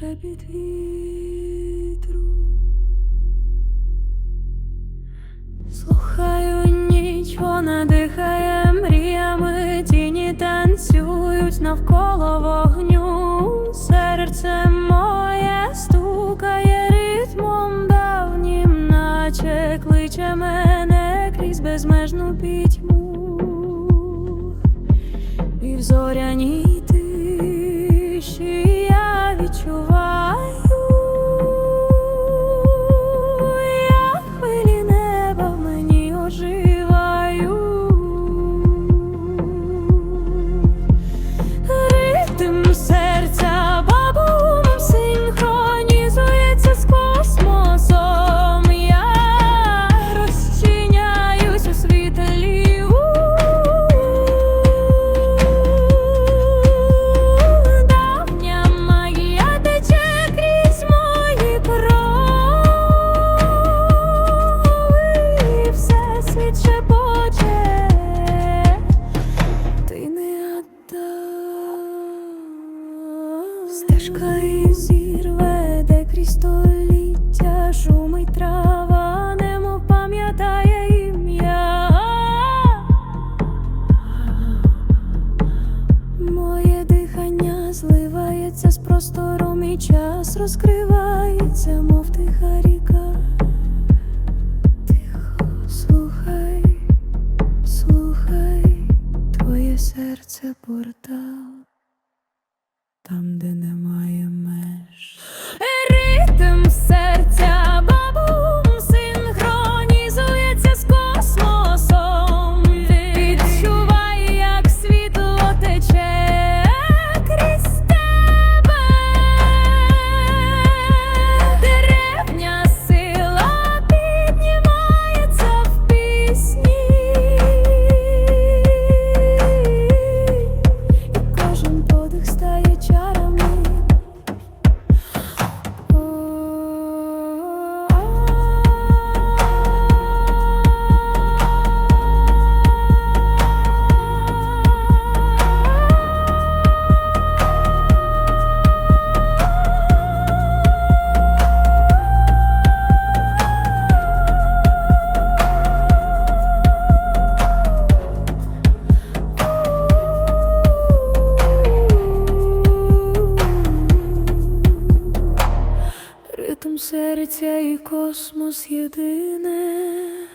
шепіт вітру, слухаю ніч, вона дихає мріями, тіні танцюють навколо вогню, серце моє стукає ритмом давнім, наче кличе мене крізь безмежну пітьму, і в Стежка і зірве, де крізь століття шумить трава, немов пам'ятає ім'я. Моє дихання зливається з простором і час розкривається, мов тиха ріка. Тихо, слухай, слухай, твоє серце портал, там, де немає серця і космос єдине.